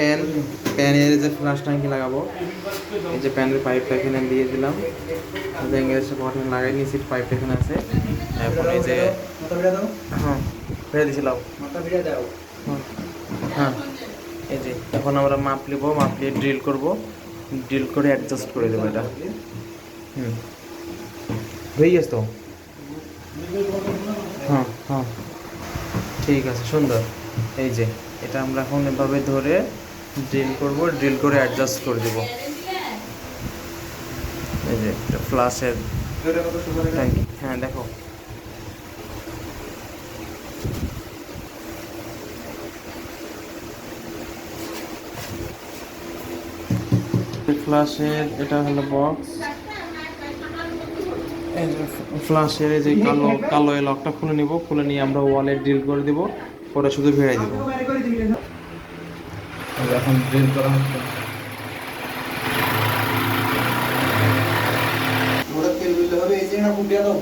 Pan, প্যানের যে flush ট্যাঙ্কি লাগাবো, এই যে প্যানের পাইপটা এখানে দিয়ে দিলাম। ইংরেজি বটন লাগাই নিয়েছি পাইপটা এখানে আছে। এখন এই যে হ্যাঁ ফেলে দিয়েছিলাম হ্যাঁ এই যে, এখন আমরা মাপ নেব, মাপ নিয়ে ড্রিল করব। ড্রিল করে অ্যাডজাস্ট করে দেবো এটা। হুম। হয়ে গেছে তো? হ্যাঁ হ্যাঁ। ঠিক আছে, সুন্দর। এই যে, এটা আমরা এখন এভাবে ধরে ড্রিল করব ড্রিল করে অ্যাডজাস্ট করে দেবো। এই যে ফ্লাশের ভিডিওটা কত ট্যাঙ্কি হ্যাঁ দেখো। ফ্লাশের এটা হলো বক্স ফ্লাশের যে কালো কালো এই লকটা খুলে নিব। খুলে নিয়ে আমরা ওয়ালে ড্রিল করে দিব। পরে শুধু ভিড়াই দিব। এখন ড্রিল করা হচ্ছে ওরা তেল দিলে হবে এই যে না কুটিয়া দাও